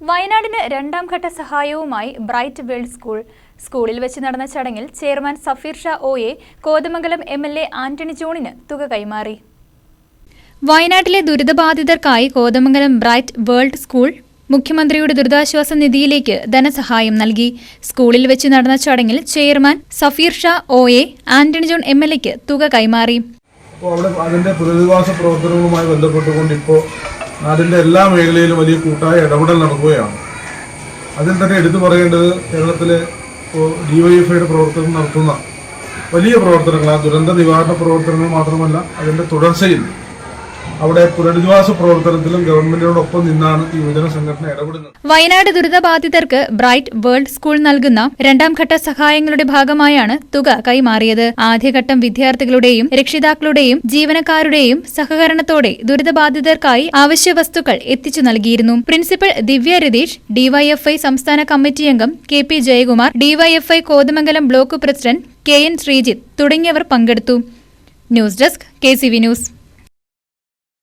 വയനാടിന് രണ്ടാം ഘട്ട സഹായവുമായി ബ്രൈറ്റ് വേൾഡ് സ്കൂൾ സ്കൂളിൽ വെച്ച് നടന്ന ചടങ്ങിൽ chairman Safeer Shah O A Kothamangalam M L A Antony ജോണിന് തുക കൈമാറി. വയനാട്ടിലെ ദുരിതബാധിതർക്കായി കോതമംഗലം ബ്രൈറ്റ് വേൾഡ് സ്കൂൾ മുഖ്യമന്ത്രിയുടെ ദുരിതാശ്വാസ നിധിയിലേക്ക് ധനസഹായം നൽകി. സ്കൂളിൽ വെച്ച് നടന്ന ചടങ്ങിൽ chairman Safeer Shah O A Antony John M L എക്ക് തുക കൈമാറി. അപ്പോൾ അവിടെ അതിന്റെ പുനരധിവാസ പ്രവർത്തനങ്ങളുമായി ബന്ധപ്പെട്ടുകൊണ്ട് ഇപ്പോൾ നാടിന്റെ എല്ലാ മേഖലയിലും വലിയ കൂട്ടായ ഇടപെടൽ നടക്കുകയാണ്. അതിൽ തന്നെ എടുത്തു പറയേണ്ടത് കേരളത്തിലെ ഇപ്പോൾ ഡിവൈഎഫ്ഐയുടെ പ്രവർത്തനം നടത്തുന്ന വലിയ പ്രവർത്തനങ്ങൾ ആ ദുരന്ത നിവാരണ പ്രവർത്തനങ്ങൾ മാത്രമല്ല അതിന്റെ തുടർച്ചയിൽ അവിടെ പുനരധിവാസ പ്രവർത്തനത്തിലും ഗവൺമെന്റിനോടൊപ്പം നിന്നാണ് ഈ യുവജന സംഘടന ഇടപെടുന്നത്. വയനാട് ദുരിതബാധിതർക്ക് ബ്രൈറ്റ് വേൾഡ് സ്കൂൾ നൽകുന്ന രണ്ടാം ഘട്ട സഹായങ്ങളുടെ ഭാഗമായാണ് തുക കൈമാറിയത്. ആദ്യഘട്ടം വിദ്യാർത്ഥികളുടെയും രക്ഷിതാക്കളുടെയും ജീവനക്കാരുടെയും സഹകരണത്തോടെ ദുരിതബാധിതർക്കായി ആവശ്യ വസ്തുക്കൾ എത്തിച്ചു നൽകിയിരുന്നു. പ്രിൻസിപ്പൽ ദിവ്യ രതീഷ് ഡിവൈഎഫ്ഐ സംസ്ഥാന കമ്മിറ്റി അംഗം K P Jayakumar DYFI Kothamangalam block president K N Sreejith തുടങ്ങിയവർ പങ്കെടുത്തു. News desk K news.